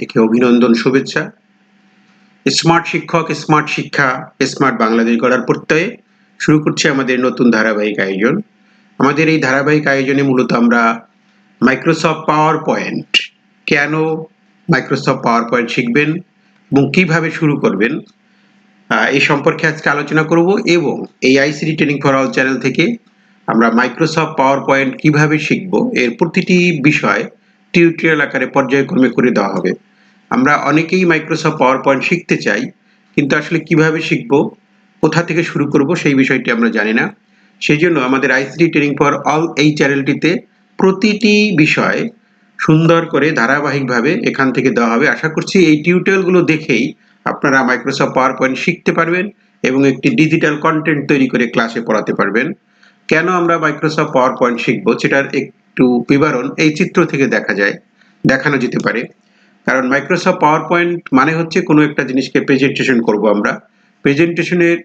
থেকে অভিনন্দন, শুভেচ্ছা। স্মার্ট শিক্ষক, স্মার্ট শিক্ষা, স্মার্ট বাংলাদেশ গড়ার প্রত্যয়ে শুরু করছে আমাদের নতুন ধারাবাহিক আয়োজন। আমাদের এই ধারাবাহিক আয়োজনে মূলত আমরা মাইক্রোসফট পাওয়ার পয়েন্ট কেন মাইক্রোসফট পাওয়ার পয়েন্ট শিখবেন এবং কীভাবে শুরু করবেন এই সম্পর্কে আজকে আলোচনা করব এবং এই ICD training for all channel থেকে আমরা মাইক্রোসফট পাওয়ার পয়েন্ট কীভাবে শিখব, এর প্রতিটি বিষয় টিউটোরিয়াল আকারে পর্যায়ক্রমে করে দেওয়া হবে। আমরা অনেকেই মাইক্রোসফট পাওয়ার পয়েন্ট শিখতে চাই, কিন্তু আসলে কীভাবে শিখব, কোথা থেকে শুরু করব সেই বিষয়টি আমরা জানি না। সেই জন্য আমাদের আইসিডি ট্রেনিং ফর অল এই চ্যানেলটিতে প্রতিটি বিষয় সুন্দর করে ধারাবাহিকভাবে এখান থেকে দেওয়া হবে। আশা করছি এই টিউটোরিয়ালগুলো দেখেই আপনারা মাইক্রোসফট পাওয়ার পয়েন্ট শিখতে পারবেন এবং একটি ডিজিটাল কন্টেন্ট তৈরি করে ক্লাসে পড়াতে পারবেন। কেন আমরা মাইক্রোসফট পাওয়ার পয়েন্ট শিখব? সেটার একটু বিবরণ এই চিত্র থেকে দেখা যায়, দেখানো যেতে পারে। কারণ মাইক্রোসফট পাওয়ার পয়েন্ট মানে হচ্ছে কোনো একটা জিনিসকে প্রেজেন্টেশন করব আমরা। প্রেজেন্টেশনের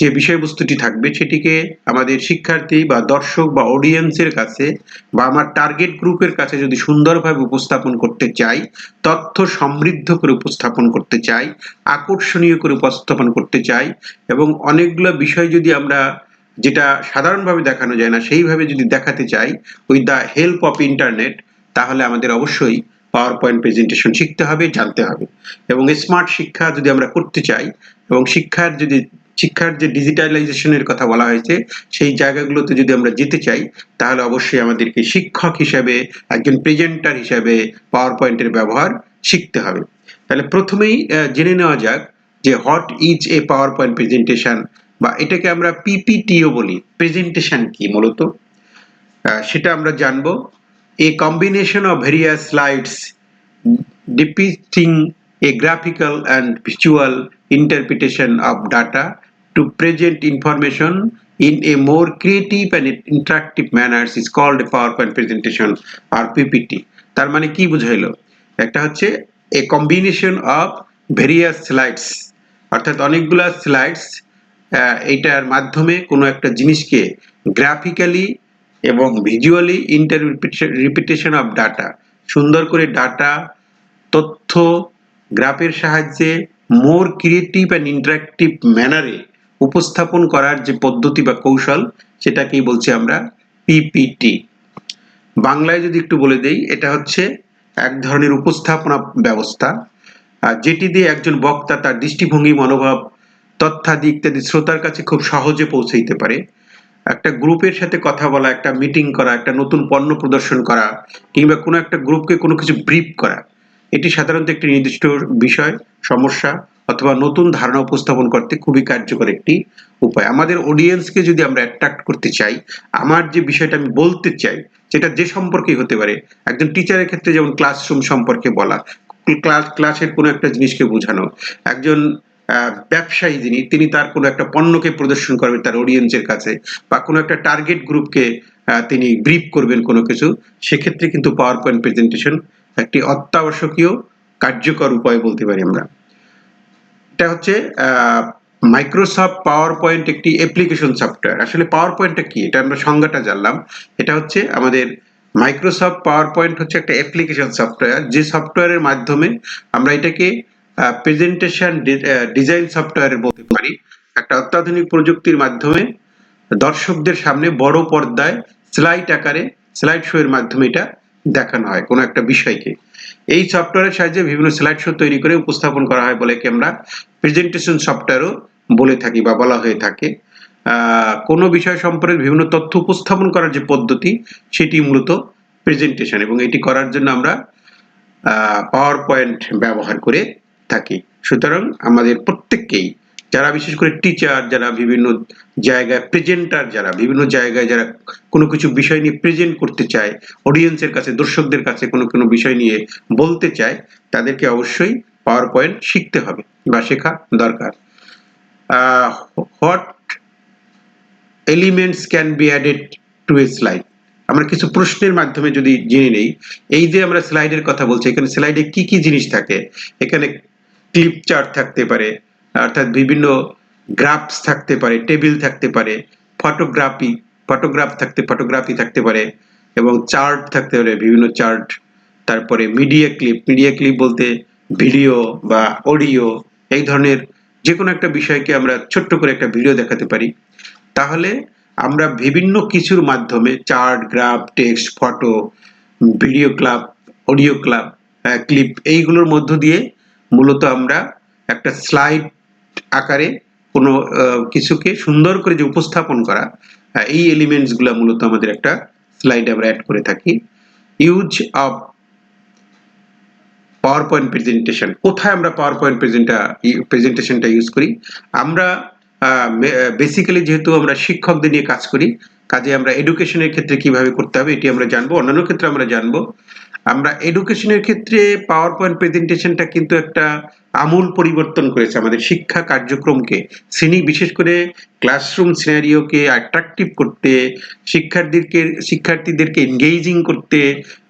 যে বিষয়বস্তুটি থাকবে, সেটিকে আমাদের শিক্ষার্থী বা দর্শক বা অডিয়েন্সের কাছে বা আমার টার্গেট গ্রুপের কাছে যদি সুন্দরভাবে উপস্থাপন করতে চাই, তথ্য সমৃদ্ধ করে উপস্থাপন করতে চাই, আকর্ষণীয় করে উপস্থাপন করতে চাই, এবং অনেকগুলো বিষয় যদি আমরা যেটা সাধারণভাবে দেখানো যায় না, সেইভাবে যদি দেখাতে চাই with the help of internet তাহলে আমাদের অবশ্যই পাওয়ার পয়েন্ট প্রেজেন্টেশন শিখতে হবে, জানতে হবে। এবং স্মার্ট শিক্ষা যদি আমরা করতে চাই, এবং শিক্ষার যদি, শিক্ষার যে ডিজিটালাইজেশনের কথা বলা হয়েছে, সেই জায়গাগুলোতে যদি আমরা যেতে চাই, তাহলে অবশ্যই আমাদেরকে শিক্ষক হিসাবে, একজন প্রেজেন্টার হিসাবে পাওয়ার পয়েন্টের ব্যবহার শিখতে হবে। তাহলে প্রথমেই জেনে নেওয়া যাক যে what is a PowerPoint presentation বা এটাকে আমরা পিপিটিও বলি প্রেজেন্টেশন কি মূলত? সেটা আমরা জানব। A combination of various slides depicting a graphical and visual interpretation of data to present information in a more creative and interactive manners is called a PowerPoint presentation R PPT তার মানে কি বুঝাইল? একটা হচ্ছে a combination of various slides অর্থাৎ অনেকগুলা slides এইটার মাধ্যমে কোনো একটা জিনিসকে গ্রাফিক্যালি এবং visually interpretation of data সুন্দর করে ডাটা তথ্য গ্রাফের সাহায্যে মোর ক্রিয়েটিভ অ্যান্ড ইন্টারাক্টিভ ম্যানারে উপস্থাপন করার যে পদ্ধতি বা কৌশল, সেটাকেই বলছি আমরা পিপিটি বাংলায় যদি একটু বলে দেই, এটা হচ্ছে এক ধরনের উপস্থাপনা ব্যবস্থা যেটি দিয়ে একজন বক্তা তার দৃষ্টিভঙ্গি, মনোভাব তথ্যাদি ইত্যাদি শ্রোতার কাছে খুব সহজে পৌঁছাইতে পারে। একটা গ্রুপের সাথে কথা বলা, একটা মিটিং করা, একটা নতুন পণ্য প্রদর্শন করা, কিংবা কোনো একটা গ্রুপকে কোনো কিছু ব্রিফ করা, এটি সাধারণত একটি নির্দিষ্ট বিষয়, সমস্যা, অথবা নতুন ধারণা উপস্থাপন করতে খুবই কার্যকর একটি উপায়। আমাদের অডিয়েন্সকে যদি আমরা অ্যাট্রাক্ট করতে চাই, আমার যে বিষয়টা আমি বলতে চাই, সেটা যে সম্পর্কেই হতে পারে। একজন টিচারের ক্ষেত্রে যেমন ক্লাসরুম সম্পর্কে বলা ক্লাস ক্লাসের কোনো একটা জিনিসকে বোঝানো, একজন ব্যবসায়ী যিনি, তিনি তার কোনো একটা পণ্যকে প্রদর্শন করবেন তার অডিয়েন্সের কাছে বা কোনো একটা টার্গেট গ্রুপকে তিনি ব্রিফ করবেন কোনো কিছু, সেক্ষেত্রে কিন্তু পাওয়ার পয়েন্ট প্রেজেন্টেশন একটি অত্যাবশ্যকীয় কার্যকর উপায় বলতে পারি আমরা। এটা হচ্ছে মাইক্রোসফট পাওয়ার পয়েন্ট একটি অ্যাপ্লিকেশন সফটওয়্যার আসলে পাওয়ার পয়েন্টটা কি? এটা আমরা সংজ্ঞাটা জানলাম। এটা হচ্ছে আমাদের মাইক্রোসফট পাওয়ার পয়েন্ট হচ্ছে একটা অ্যাপ্লিকেশন সফটওয়্যার যে সফটওয়্যারের মাধ্যমে আমরা এটাকে প্রেজেন্টেশন ডিজাইন সফটওয়্যার বলতে পারি। একটা অত্যাধুনিক প্রযুক্তির মাধ্যমে দর্শকদের সামনে বড় পর্দায় স্লাইড আকারে স্লাইড শো এর মাধ্যমে এটা দেখানো হয় কোনো একটা বিষয়কে। এই সফটওয়্যারের সাহায্যে বিভিন্ন স্লাইড শো তৈরি করে উপস্থাপন করা হয় বলে কি আমরা প্রেজেন্টেশন সফটওয়্যারও বলে থাকি বা বলা হয়ে থাকে। কোনো বিষয় সম্পর্কে বিভিন্ন তথ্য উপস্থাপন করার যে পদ্ধতি, সেটি মূলত প্রেজেন্টেশন এবং এটি করার জন্য আমরা পাওয়ার পয়েন্ট ব্যবহার করে থাকি। সুতরাং আমাদের প্রত্যেককেই, যারা বিশেষ করে টিচার যারা বিভিন্ন জায়গায় প্রেজেন্টার যারা বিভিন্ন জায়গায় যারা কোনো কিছু বিষয় নিয়ে প্রেজেন্ট করতে চায় অডিয়েন্সের কাছে, দর্শকদের কাছে কোনো কোনো বিষয় নিয়ে বলতে চায়, তাদেরকে অবশ্যই পাওয়ার পয়েন্ট শিখতে হবে বা শেখা দরকার। What elements can be added to a slide আমরা কিছু প্রশ্নের মাধ্যমে যদি জেনে নেই, এই যে আমরা স্লাইডের কথা বলছি, এখানে স্লাইডে কি কি জিনিস থাকে? এখানে ক্লিপ চার্ট থাকতে পারে, অর্থাৎ বিভিন্ন গ্রাফস থাকতে পারে, টেবিল থাকতে পারে, ফটোগ্রাফি, ফটোগ্রাফ থাকতে, ফটোগ্রাফি থাকতে পারে এবং চার্ট থাকতে পারে, বিভিন্ন চার্ট। তারপরে মিডিয়া ক্লিপ মিডিয়া ক্লিপ বলতে ভিডিও বা অডিও, এই ধরনের যে কোনো একটা বিষয়কে আমরা ছোট্ট করে একটা ভিডিও দেখাতে পারি। তাহলে আমরা বিভিন্ন কিছুর মাধ্যমে chart, graph, text, photo, video club audio club clip এইগুলোর মধ্য দিয়ে মূলত আমরা একটা স্লাইড আকারে কোনো কিছুকে সুন্দর করে যে উপস্থাপন করা আহ, এই এলিমেন্টসগুলো মূলত আমাদের একটা স্লাইডে আমরা অ্যাড করে থাকি। Use of PowerPoint presentation কোথায় আমরা পাওয়ার পয়েন্ট প্রেজেন্টটা প্রেজেন্টেশনটা ইউজ করি? আমরা বেসিক্যালি যেহেতু আমরা শিক্ষকদের নিয়ে কাজ করি কাজে আমরা এডুকেশনের ক্ষেত্রে কীভাবে করতে হবে এটি আমরা জানব। অন্যান্য ক্ষেত্রে আমরা জানব আমরা এডুকেশনের ক্ষেত্রে পাওয়ার পয়েন্ট প্রেজেন্টেশনটা কিন্তু একটা আমূল পরিবর্তন করেছে আমাদের শিক্ষা কার্যক্রমকে। শ্রেণি বিশেষ করে ক্লাসরুম সিনারিওকে অ্যাট্রাকটিভ করতে, শিক্ষার্থীদেরকে শিক্ষার্থীদেরকে এনগেজিং করতে,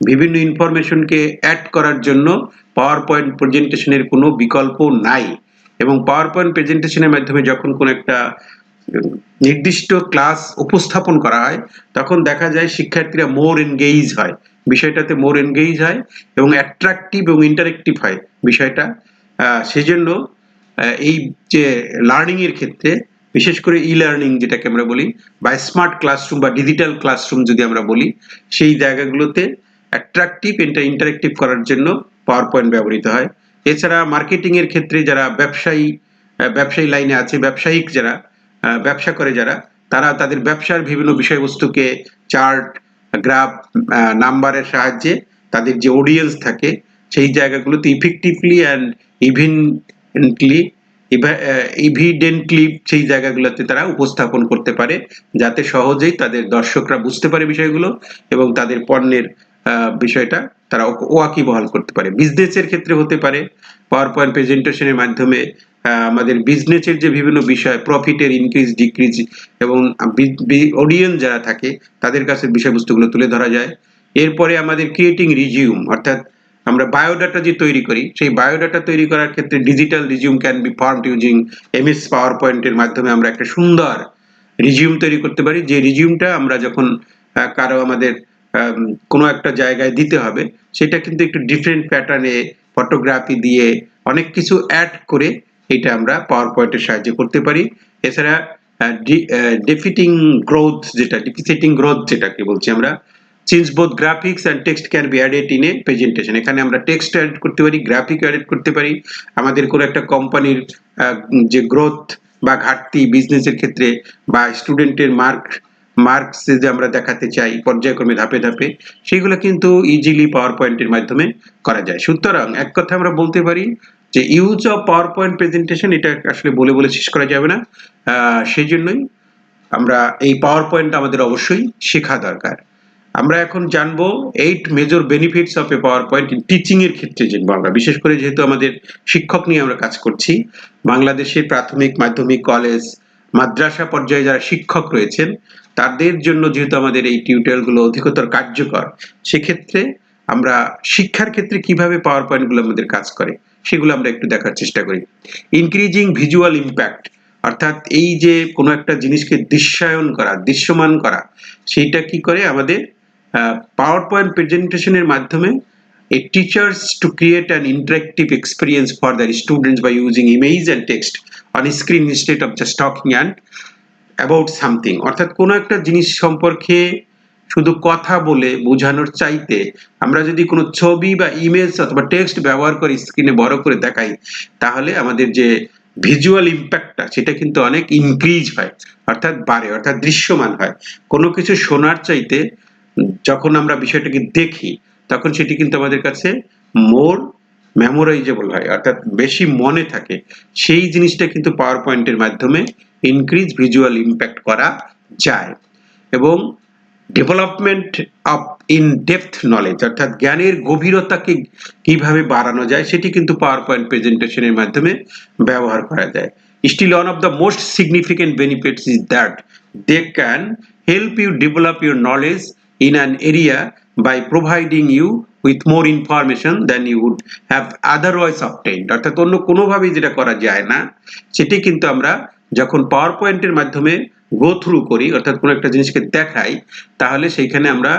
বিভিন্ন ইনফরমেশনকে অ্যাড করার জন্য পাওয়ার পয়েন্ট প্রেজেন্টেশনের কোনো বিকল্প নাই। এবং পাওয়ার পয়েন্ট প্রেজেন্টেশনের মাধ্যমে যখন কোনো একটা নির্দিষ্ট ক্লাস উপস্থাপন করা হয়, তখন দেখা যায় শিক্ষার্থীরা মোর এনগেজ হয়। বিষয়টাতে মোর এনগেজ হয় এবং অ্যাট্রাকটিভ এবং ইন্টারেক্টিভ হয় বিষয়টা। সেজন্য এই যে লার্নিংয়ের ক্ষেত্রে, বিশেষ করে ই লার্নিং যেটাকে আমরা বলি, বা স্মার্ট ক্লাসরুম বা ডিজিটাল ক্লাসরুম যদি আমরা বলি, সেই জায়গাগুলোতে অ্যাট্রাকটিভ এটা ইন্টারেক্টিভ করার জন্য পাওয়ার পয়েন্ট ব্যবহৃত হয়। এছাড়া মার্কেটিংয়ের ক্ষেত্রে যারা ব্যবসায়ী ব্যবসায়ী লাইনে আছে, ব্যবসায়িক যারা ব্যবসা করে যারা, তারা তাদের ব্যবসার বিভিন্ন বিষয়বস্তুকে চার্ট গ্রাফ নাম্বারের সাহায্যে তাদের যে অডিয়েন্স থাকে, সেই জায়গাগুলোতে ইফেক্টিভলি অ্যান্ড ইভেন্টলি ইভিডেন্টলি সেই জায়গাগুলোতে তারা উপস্থাপন করতে পারে, যাতে সহজেই তাদের দর্শকরা বুঝতে পারে বিষয়গুলো এবং তাদের পণ্যের বিষয়টা তারা ওয়াকিবহাল করতে পারে। বিজনেসের ক্ষেত্রে হতে পারে পাওয়ার পয়েন্ট প্রেজেন্টেশনের মাধ্যমে আমাদের বিজনেসের যে বিভিন্ন বিষয় প্রফিটের ইনক্রিজ ডিক্রিজ এবং অডিয়েন্স যারা থাকে, তাদের কাছে বিষয়বস্তুগুলো তুলে ধরা যায়। এরপরে আমাদের ক্রিয়েটিং রিজিউম অর্থাৎ আমরা বায়োডাটা যে তৈরি করি, সেই বায়োডাটা তৈরি করার ক্ষেত্রে digital resume can be form using MS power পয়েন্টের মাধ্যমে আমরা একটা সুন্দর রিজিউম তৈরি করতে পারি। যে রিজিউমটা আমরা যখন কারও আমাদের কোনো একটা জায়গায় দিতে হবে, সেটা কিন্তু একটু ডিফারেন্ট প্যাটার্নে ফটোগ্রাফি দিয়ে অনেক কিছু অ্যাড করে এটা আমরা পাওয়ার পয়েন্টের সাহায্যে করতে পারি। এছাড়া ডেফিটিং গ্রোথ যেটা ডিফিসিটিং গ্রোথ যেটাকে বলছি আমরা since both graphics and text can be added in a presentation এখানে আমরা টেক্সট অ্যাড করতে পারি গ্রাফিক অ্যাড করতে পারি। আমাদের কোনো একটা কোম্পানির যে গ্রোথ বা ঘাটতি বিজনেসের ক্ষেত্রে বা স্টুডেন্টের মার্ক মার্কস যে আমরা দেখাতে চাই, পর্যায়ক্রমে ধাপে ধাপে, সেগুলো কিন্তু ইজিলি পাওয়ার পয়েন্টের মাধ্যমে করা যায়। সুতরাং এক কথা আমরা বলতে পারি যে use of PowerPoint presentation এটা আসলে বলে বলে শেষ করা যাবে না। সেই জন্যই আমরা এই পাওয়ার পয়েন্ট আমাদের অবশ্যই শেখা দরকার। আমরা এখন জানব eight major benefits of a PowerPoint teaching এর ক্ষেত্রে জানব আমরা। বিশেষ করে যেহেতু আমাদের শিক্ষক নিয়ে আমরা কাজ করছি বাংলাদেশের প্রাথমিক, মাধ্যমিক, কলেজ, মাদ্রাসা পর্যায়ে যারা শিক্ষক রয়েছেন তাদের জন্য যেহেতু আমাদের এই টিউটোরিয়ালগুলো অধিকতর কার্যকর, সেক্ষেত্রে আমরা শিক্ষার ক্ষেত্রে কীভাবে পাওয়ার পয়েন্টগুলো আমাদের কাজ করে, সেগুলো আমরা একটু দেখার চেষ্টা করি। ইনক্রিজিং ভিজুয়াল ইম্প্যাক্ট অর্থাৎ এই যে কোনো একটা জিনিসকে দৃশ্যায়ন করা, দৃশ্যমান করা, সেইটা কি করে আমাদের পাওয়ার পয়েন্ট প্রেজেন্টেশনের মাধ্যমে teachers to create an interactive experience for their students by using image and text on a screen instead of just talking and about something অর্থাৎ কোনো একটা জিনিস সম্পর্কে শুধু কথা বলে বোঝানোর চাইতে আমরা যদি কোনো ছবি বা ইমেজ অথবা টেক্সট ব্যবহার করে স্ক্রিনে বড় করে দেখাই, তাহলে আমাদের যে ভিজুয়াল ইম্প্যাক্টটা সেটা কিন্তু অনেক ইনক্রিজ হয়, অর্থাৎ বাড়ে, অর্থাৎ দৃশ্যমান হয়। কোনো কিছু শোনার চাইতে যখন আমরা বিষয়টাকে দেখি, তখন সেটি কিন্তু আমাদের কাছে মোর মেমোরাইজেবল হয়, অর্থাৎ বেশি মনে থাকে। সেই জিনিসটা কিন্তু পাওয়ার পয়েন্টের মাধ্যমে ইনক্রিজ ভিজুয়াল ইম্প্যাক্ট করা যায় এবং development of in depth knowledge অর্থাৎ জ্ঞানের গভীরতাকে কীভাবে বাড়ানো যায়, সেটি কিন্তু পাওয়ার পয়েন্ট প্রেজেন্টেশনের মাধ্যমে ব্যবহার করা যায়। Still one of the most significant benefits is that they can help you develop your knowledge in an area by providing you with more information than you would have otherwise obtained অর্থাৎ অন্য কোনোভাবেই যেটা করা যায় না, সেটি কিন্তু আমরা যখন পাওয়ার পয়েন্টের মাধ্যমে গো থ্রু করি, অর্থাৎ কোনো একটা জিনিসকে দেখাই, তাহলে সেইখানে আমরা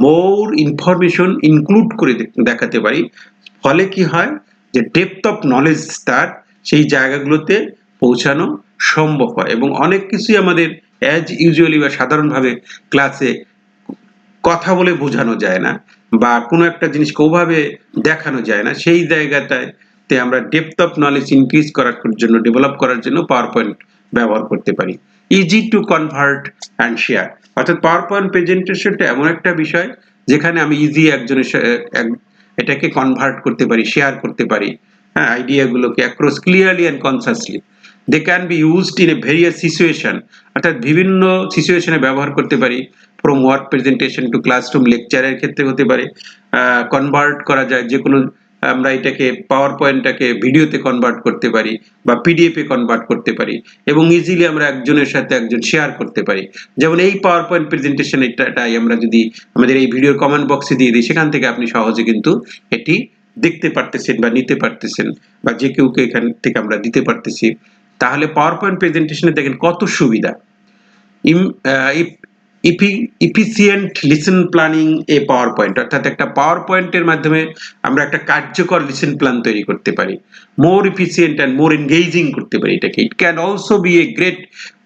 মোর ইনফরমেশন ইনক্লুড করে দেখাতে পারি। ফলে কি হয় যে ডেপথ অফ নলেজ তার সেই জায়গাগুলোতে পৌঁছানো সম্ভব হয় এবং অনেক কিছুই আমাদের অ্যাজ ইউজুয়ালি বা সাধারণভাবে ক্লাসে কথা বলে বোঝানো যায় না বা কোনো একটা জিনিসকে ওভাবে দেখানো যায় না। সেই জায়গাটায় তে আমরা ডেপথ অফ নলেজ ইনক্রিজ করার জন্য ডেভেলপ করার জন্য পাওয়ার পয়েন্ট ব্যবহার করতে পারি। Easy to convert and share অর্থাৎ পাওয়ার পয়েন্ট প্রেজেন্টেশনটা এমন একটা বিষয় যেখানে আমি ইজি একজনের এটাকে কনভার্ট করতে পারি শেয়ার করতে পারি। হ্যাঁ আইডিয়াগুলোকে across clearly and concisely they can be used in a various situation অর্থাৎ বিভিন্ন সিচুয়েশনে ব্যবহার করতে পারি। From work presentation to classroom লেকচারের ক্ষেত্রে হতে পারে। কনভার্ট করা যায়। যে কোনো আমরা এটাকে পাওয়ার পয়েন্টটাকে ভিডিওতে কনভার্ট করতে পারি বা পিডিএফে কনভার্ট করতে পারি এবং ইজিলি আমরা একজনের সাথে একজন শেয়ার করতে পারি। যেমন এই পাওয়ার পয়েন্ট প্রেজেন্টেশন এটাটাই আমরা যদি আমাদের এই ভিডিওর কমেন্ট বক্সে দিয়ে দিই, সেখান থেকে আপনি সহজে কিন্তু এটি দেখতে পারতেছেন বা নিতে পারতেছেন বা যে কেউকে এখান থেকে আমরা দিতে পারতেছি। তাহলে পাওয়ার পয়েন্ট প্রেজেন্টেশনে দেখেন কত সুবিধা। Efficient lesson planning a PowerPoint অর্থাৎ একটা পাওয়ার পয়েন্টের মাধ্যমে আমরা একটা কার্যকর লিসেন প্ল্যান তৈরি করতে পারি। More efficient and more engaging করতে পারি এটাকে। It can also be a great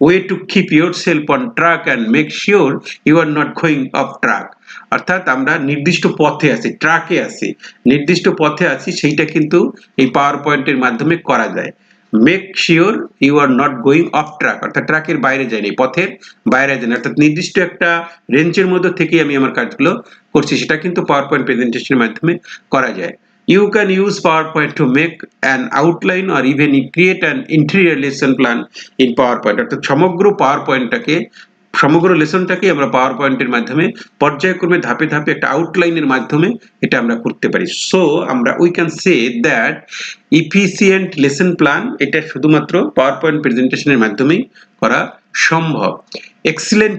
way to keep yourself on track and make sure you are not going off track অর্থাৎ আমরা নির্দিষ্ট পথে আছি ট্রাকে আছি। নির্দিষ্ট পথে আছি, সেইটা কিন্তু এই পাওয়ার পয়েন্টের মাধ্যমে করা যায়। Make sure you are not going off track অর্থাৎ ট্র্যাকের বাইরে যায়নি, পথের বাইরে যায়নি। অর্থাৎ নির্দিষ্ট একটা রেঞ্জের মধ্যে থেকেই আমি আমার কাজগুলো করছি, সেটা কিন্তু পাওয়ার পয়েন্ট প্রেজেন্টেশনের মাধ্যমে করা যায়। You can use PowerPoint to make an outline or even create an interior lesson plan in PowerPoint অর্থাৎ সমগ্র পাওয়ার পয়েন্টটাকে সমগ্র লেসনটাকে আমরা পাওয়ার পয়েন্টের মাধ্যমে, পর্যায়ক্রমে ধাপে ধাপে একটা আউটলাইনের মাধ্যমে এটা আমরা করতে পারি। সো আমরা we can say that efficient lesson plan এটা শুধুমাত্র পাওয়ার পয়েন্ট প্রেজেন্টেশনের মাধ্যমেই করা সম্ভব। Excellent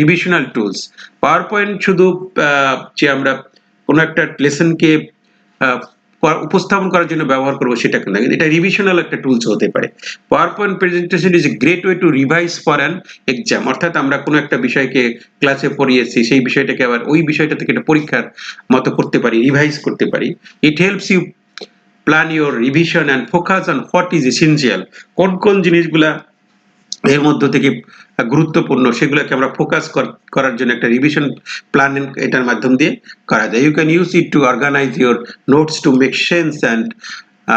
revisional tools PowerPoint শুধু যে আমরা কোনো একটা লেসনকে উপস্থাপন করার জন্য ব্যবহার করব সেটা কিন্তু এটা রিভিশনাল একটা টুলস হতে পারে। PowerPoint presentation is a great way to revise for an exam অর্থাৎ আমরা কোনো একটা বিষয়কে ক্লাসে পড়িয়েছি সেই বিষয়টাকে আবার ওই বিষয়টা থেকে একটা পরীক্ষার মতো করতে পারি রিভাইজ করতে পারি। It helps you plan your revision and focus on what is essential কোন কোন জিনিসগুলা এর মধ্য থেকে গুরুত্বপূর্ণ, সেগুলোকে আমরা ফোকাস করার জন্য একটা রিভিশন প্ল্যান এটার মাধ্যম দিয়ে করা যায়। You can use it to organize your notes to make sense and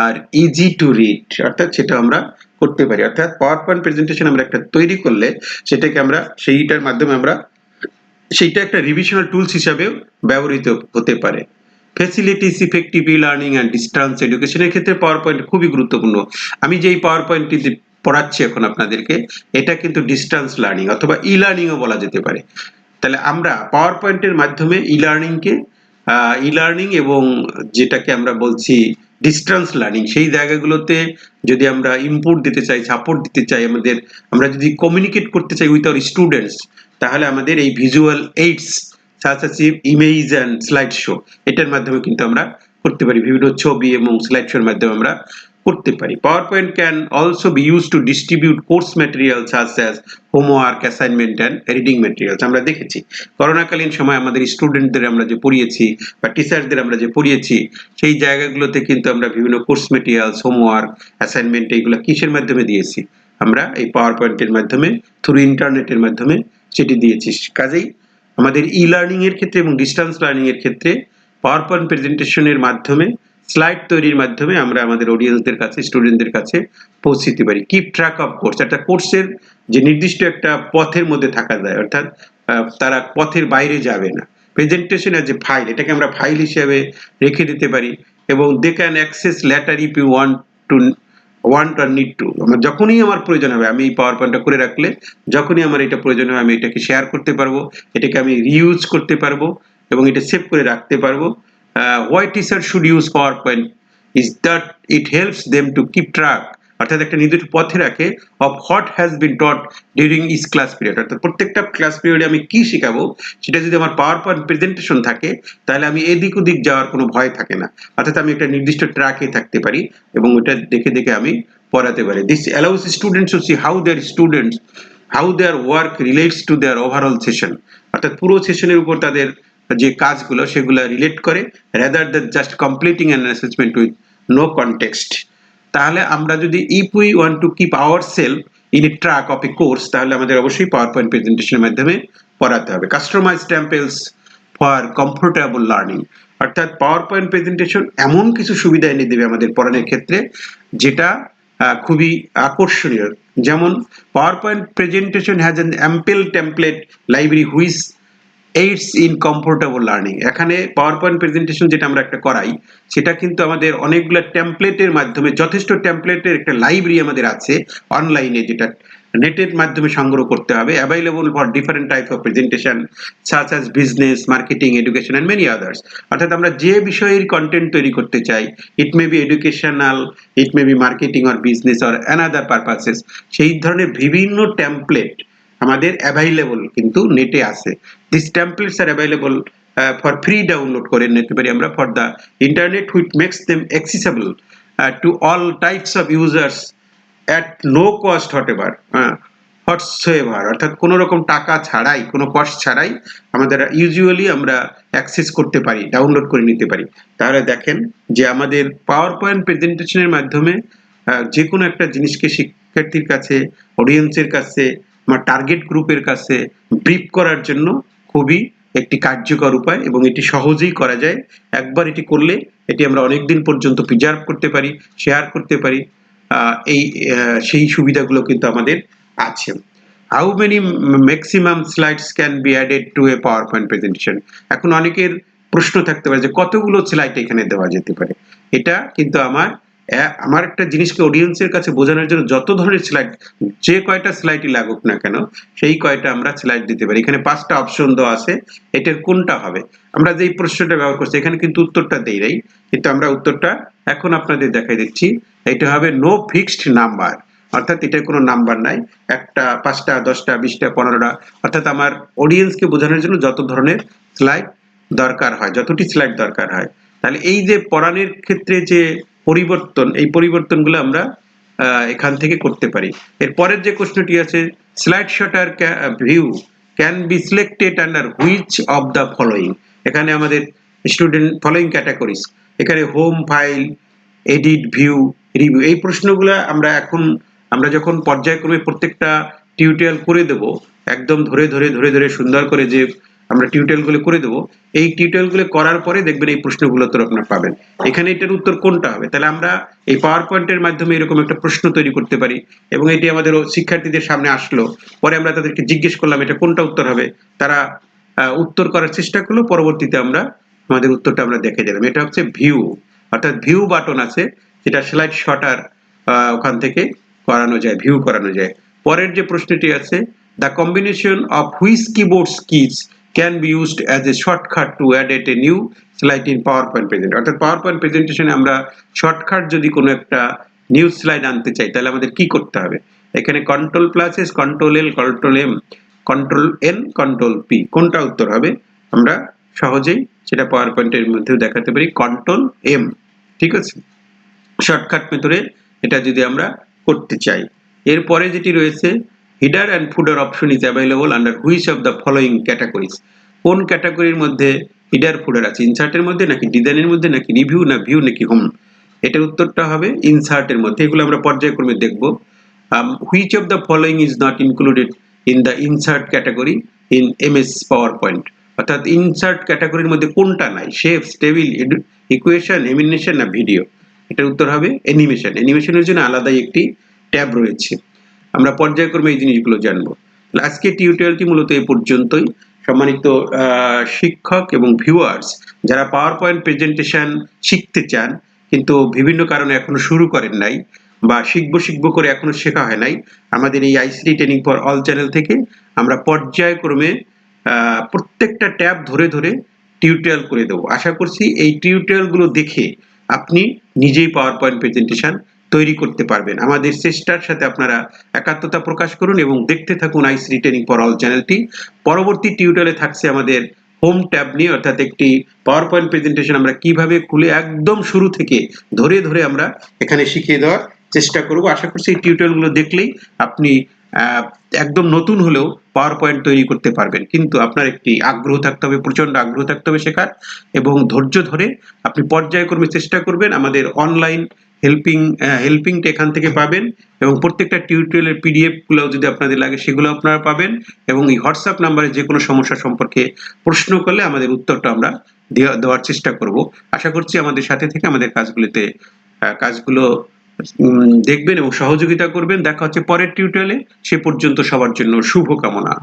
are easy to read অর্থাৎ সেটা আমরা করতে পারি। অর্থাৎ পাওয়ার পয়েন্ট প্রেজেন্টেশন আমরা একটা তৈরি করলে সেটাকে আমরা, সেইটার মাধ্যমে আমরা, সেইটা একটা রিভিশনাল টুলস হিসাবেও ব্যবহৃত হতে পারে। Facilities effective e learning and distance এডুকেশনের ক্ষেত্রে পাওয়ার পয়েন্ট খুবই গুরুত্বপূর্ণ। আমি যেই পাওয়ার পয়েন্টটি পড়াচ্ছি এখন আপনাদেরকে, এটা কিন্তু ডিস্টেন্স লার্নিং অথবা ই লার্নিংও বলা যেতে পারে। তাহলে আমরা পাওয়ার পয়েন্টের মাধ্যমে ই লার্নিংকে ই লার্নিং এবং যেটাকে আমরা বলছি ডিস্টেন্স লার্নিং সেই জায়গাগুলোতে যদি আমরা ইনপুট দিতে চাই সাপোর্ট দিতে চাই আমাদের, আমরা যদি কমিউনিকেট করতে চাই উইথ আওয়ার স্টুডেন্টস তাহলে আমাদের এই visual aids as image and slide show এটার মাধ্যমে কিন্তু আমরা করতে পারি। বিভিন্ন ছবি এবং স্লাইড শোর মাধ্যমে আমরা করতে পারি। PowerPoint can also be use to distribute course material such as homework assignment and reading materials আমরা দেখেছি, করোনাকালীন সময় আমাদের স্টুডেন্টদের আমরা যে পড়িয়েছি বা টিচারদের আমরা যে পড়িয়েছি, সেই জায়গাগুলোতে কিন্তু আমরা বিভিন্ন কোর্স ম্যাটেরিয়ালস হোমওয়ার্ক অ্যাসাইনমেন্ট এইগুলো কিসের মাধ্যমে দিয়েছি? আমরা এই পাওয়ার পয়েন্টের মাধ্যমে থ্রু ইন্টারনেটের মাধ্যমে সেটি দিয়েছি। কাজেই আমাদের ই লার্নিং এর ক্ষেত্রে এবং ডিস্টেন্স লার্নিং এর ক্ষেত্রে পাওয়ার পয়েন্ট প্রেজেন্টেশনের মাধ্যমে স্লাইড তৈরির মাধ্যমে আমরা আমাদের অডিয়েন্সদের কাছে স্টুডেন্টদের কাছে পৌঁছিতে পারি। কিপ ট্র্যাক অফ কোর্স একটা কোর্সের যে নির্দিষ্ট একটা পথের মধ্যে থাকা যায়, অর্থাৎ তারা পথের বাইরে যাবে না। প্রেজেন্টেশন যে ফাইল এটাকে আমরা ফাইল হিসেবে রেখে দিতে পারি এবং they can access later if you want to want or need to আমার যখনই আমার প্রয়োজন হবে, আমি এই পাওয়ার পয়েন্টটা করে রাখলে যখনই আমার এটা প্রয়োজন হবে আমি এটাকে শেয়ার করতে পারব, এটাকে আমি রিউজ করতে পারব এবং এটা সেভ করে রাখতে পারব। Why teacher should use PowerPoint is that it helps them to keep track অর্থাৎ একটা নির্দিষ্ট পথে রাখে of what has been taught during his class period অর্থাৎ প্রত্যেকটা ক্লাস পিরিয়ডে আমি কি শেখাবো, সেটা যদি আমার পাওয়ার পয়েন্ট প্রেজেন্টেশন থাকে, তাহলে আমি এদিক ওদিক যাওয়ার কোনো ভয় থাকে না। অর্থাৎ আমি একটা নির্দিষ্ট ট্র্যাকে থাকতে পারি এবং ওটা দেখে দেখে আমি পড়াতে পারি। This allows students to see how their students how their work relates to their overall session অর্থাৎ পুরো সেশনের উপর তাদের যে কাজগুলো সেগুলো রিলেট করে rather than just completing an assessment with no context তাহলে আমরা যদি if we want to keep ourself in a track of a course তাহলে আমাদের অবশ্যই পাওয়ার পয়েন্ট প্রেজেন্টেশনের মাধ্যমে পড়াতে হবে। Customize templates for comfortable learning অর্থাৎ পাওয়ার পয়েন্ট প্রেজেন্টেশন এমন কিছু সুবিধা এনে দেবে আমাদের পড়ানোর ক্ষেত্রে, যেটা খুবই আকর্ষণীয়। যেমন PowerPoint presentation has an ample template library which aids in comfortable learning এখানে পাওয়ার পয়েন্ট প্রেজেন্টেশন যেটা আমরা একটা করাই, সেটা কিন্তু আমাদের অনেকগুলো টেমপ্লেটের মাধ্যমে, যথেষ্ট টেমপ্লেটের একটা লাইব্রেরি আমাদের আছে অনলাইনে যেটা নেটের মাধ্যমে সংগ্রহ করতে হবে available for different type of presentation such as business marketing education and many others অর্থাৎ আমরা যে বিষয়ের কন্টেন্ট তৈরি করতে চাই it may be educational it may be marketing or business or another purposes সেই ধরনের বিভিন্ন টেমপ্লেট আমাদের অ্যাভাইলেবল কিন্তু নেটে আছে। This templates are available for free download করে নিতে পারি আমরা for the internet which makes them accessible to all types of users at no cost whatever whatsoever অর্থাৎ কোনো রকম টাকা ছাড়াই, কোনো কস্ট ছাড়াই আমাদের ইউজুয়ালি আমরা অ্যাক্সেস করতে পারি ডাউনলোড করে নিতে পারি। তাহলে দেখেন যে আমাদের পাওয়ার পয়েন্ট প্রেজেন্টেশনের মাধ্যমে যে কোনো একটা জিনিসকে শিক্ষার্থীর কাছে অডিয়েন্সের কাছে আমার টার্গেট গ্রুপের কাছে ব্রিফ করার জন্য খুবই একটি কার্যকর উপায় এবং এটি সহজেই করা যায়। একবার এটি করলে এটি আমরা অনেক দিন পর্যন্ত প্রিজার্ভ করতে পারি শেয়ার করতে পারি এই সেই সুবিধাগুলো কিন্তু আমাদের আছে। How many maximum slides can be added to a PowerPoint presentation এখন অনেকের প্রশ্ন থাকতে পারে যে কতগুলো স্লাইড এখানে দেওয়া যেতে পারে। এটা কিন্তু আমার আমার একটা জিনিসকে অডিয়েন্সের কাছে বোঝানোর জন্য যত ধরনের স্লাইড যে কয়টা স্লাইডই লাগুক না কেন, সেই কয়টা আমরা স্লাইড দিতে পারি। এখানে পাঁচটা অপশন দেওয়া আছে, এটার কোনটা হবে? আমরা যেই প্রশ্নটা ব্যবহার করছি, এখানে কিন্তু উত্তরটা দেই নাই, কিন্তু আমরা উত্তরটা এখন আপনাদের দেখাই দিচ্ছি। এটা হবে নো ফিক্সড নাম্বার অর্থাৎ এটার কোনো নাম্বার নাই। একটা, পাঁচটা, দশটা, বিশটা, পনেরোটা, অর্থাৎ আমার অডিয়েন্সকে বোঝানোর জন্য যত ধরনের স্লাইড দরকার হয়, যতটি স্লাইড দরকার হয়। তাহলে এই যে পড়ানোর ক্ষেত্রে যে পরিবর্তন, এই পরিবর্তনগুলো আমরা এখান থেকে করতে পারি। এর পরের যে প্রশ্নটি আছে slide sorter view can be selected under which of the following এখানে আমাদের স্টুডেন্ট ফলোয়িং ক্যাটাগরিজ এখানে home file edit view review এই প্রশ্নগুলো আমরা এখন, আমরা যখন পর্যায়ক্রমে প্রত্যেকটা টিউটোরিয়াল করে দেব, একদম ধরে ধরে ধরে ধরে সুন্দর করে যে আমরা টিউটোরিয়ালগুলো করে দেবো। এই টিউটোরিয়ালগুলো করার পরে দেখবেন এই প্রশ্নগুলো তো আপনার পাবেন। এখানে এটার উত্তর কোনটা হবে? তাহলে আমরা এই পাওয়ার পয়েন্টের মাধ্যমে এরকম একটা প্রশ্ন তৈরি করতে পারি এবং এটি আমাদের শিক্ষার্থীদের সামনে আসলো। পরে আমরা তাদেরকে জিজ্ঞেস করলাম, এটা কোনটা উত্তর হবে? তারা উত্তর করার চেষ্টা করল। পরবর্তীতে আমরা আমাদের উত্তরটা আমরা দেখে দিলাম। এটা হচ্ছে ভিউ অর্থাৎ ভিউ বাটন আছে, যেটা স্লাইড শটার ওখান থেকে করানো যায় ভিউ করানো যায়। পরের যে প্রশ্নটি আছে the combination of which keyboards keys be used as a shortcut to add at a new slide in PowerPoint present অর্থাৎ পয়েন্ট প্রেজেন্টেশনে আমরা শর্টকাট যদি কোনো একটা নিউ স্লাইড আনতে চাই, তাহলে আমাদের কি করতে হবে? এখানে control plus S control L control M control N control P কোনটা উত্তর হবে? আমরা সহজেই সেটা পাওয়ার পয়েন্টের মধ্যেও দেখাতে পারি কন্ট্রোল এম ঠিক আছে? শর্টকাট মেথডে এটা যদি আমরা করতে চাই। এরপরে যেটি রয়েছে header and footer option is available under which of the following categories? কোন ক্যাটাগরির মধ্যে হিডার, ফুডার আছে? ইনসার্টের মধ্যে নাকি ডিজাইনের মধ্যে, নাকি রিভিউ, না ভিউ, নাকি হোম? এটার উত্তরটা হবে ইনসার্টের মধ্যে। এগুলো আমরা পর্যায়ক্রমে দেখব। Which of the following is not included in the insert category in M S PowerPoint অর্থাৎ ইনসার্ট ক্যাটাগরির মধ্যে কোনটা নাই? শেপস, টেবিল ইকুয়েশন, এমিনেশন, না ভিডিও? এটার উত্তর হবে অ্যানিমেশন। অ্যানিমেশনের জন্য আলাদাই একটি ট্যাব রয়েছে। আমরা পর্যায়ক্রমে এই জিনিসগুলো জানব। আজকে টিউটোরিয়ালটি মূলত এই পর্যন্তই। সম্মানিত শিক্ষক এবং ভিউয়ার্স যারা পাওয়ার পয়েন্ট প্রেজেন্টেশন শিখতে চান, কিন্তু বিভিন্ন কারণে এখনও শুরু করেন নাই বা শিখব শিখব করে এখনও শেখা হয় নাই, আমাদের এই ICT training for all channel থেকে আমরা পর্যায়ক্রমে প্রত্যেকটা ট্যাব ধরে ধরে টিউটোরিয়াল করে দেবো। আশা করছি এই টিউটোরিয়ালগুলো দেখে আপনি নিজেই পাওয়ার পয়েন্ট প্রেজেন্টেশন তৈরি করতে পারবেন। আমাদের চেষ্টার সাথে আপনারা একাত্মতা প্রকাশ করুন এবং দেখতে থাকুন আইস রিটেনিং ফর অল চ্যানেলটি। পরবর্তী টিউটোরিয়ালে থাকছে আমাদের হোম ট্যাব নিয়ে, অর্থাৎ একটি পাওয়ার পয়েন্ট প্রেজেন্টেশন আমরা কীভাবে খুলে একদম শুরু থেকে ধরে ধরে আমরা এখানে শিখিয়ে দেওয়ার চেষ্টা করব। আশা করছি এই টিউটোরিয়ালগুলো দেখলেই আপনি একদম নতুন হলেও পাওয়ার পয়েন্ট তৈরি করতে পারবেন। কিন্তু আপনার একটি আগ্রহ থাকতে হবে প্রচণ্ড আগ্রহ থাকতে হবে শেখার এবং ধৈর্য ধরে আপনি পর্যায়ক্রমে চেষ্টা করবেন। আমাদের অনলাইন হেল্পিং হেল্পিংটা এখান থেকে পাবেন এবং প্রত্যেকটা টিউটোরিয়ালের পিডিএফগুলো যদি আপনাদের লাগে, সেগুলো আপনারা পাবেন এবং এই হোয়াটসঅ্যাপ নাম্বারে যে কোনো সমস্যা সম্পর্কে প্রশ্ন করলে আমাদের উত্তরটা আমরা দেওয়ার চেষ্টা করব। আশা করছি আমাদের সাথে থেকে আমাদের কাজগুলিতে কাজগুলো দেখবেন এবং সহযোগিতা করবেন। দেখা হচ্ছে পরের টিউটোরিয়ালে সে পর্যন্ত সবার জন্য শুভকামনা।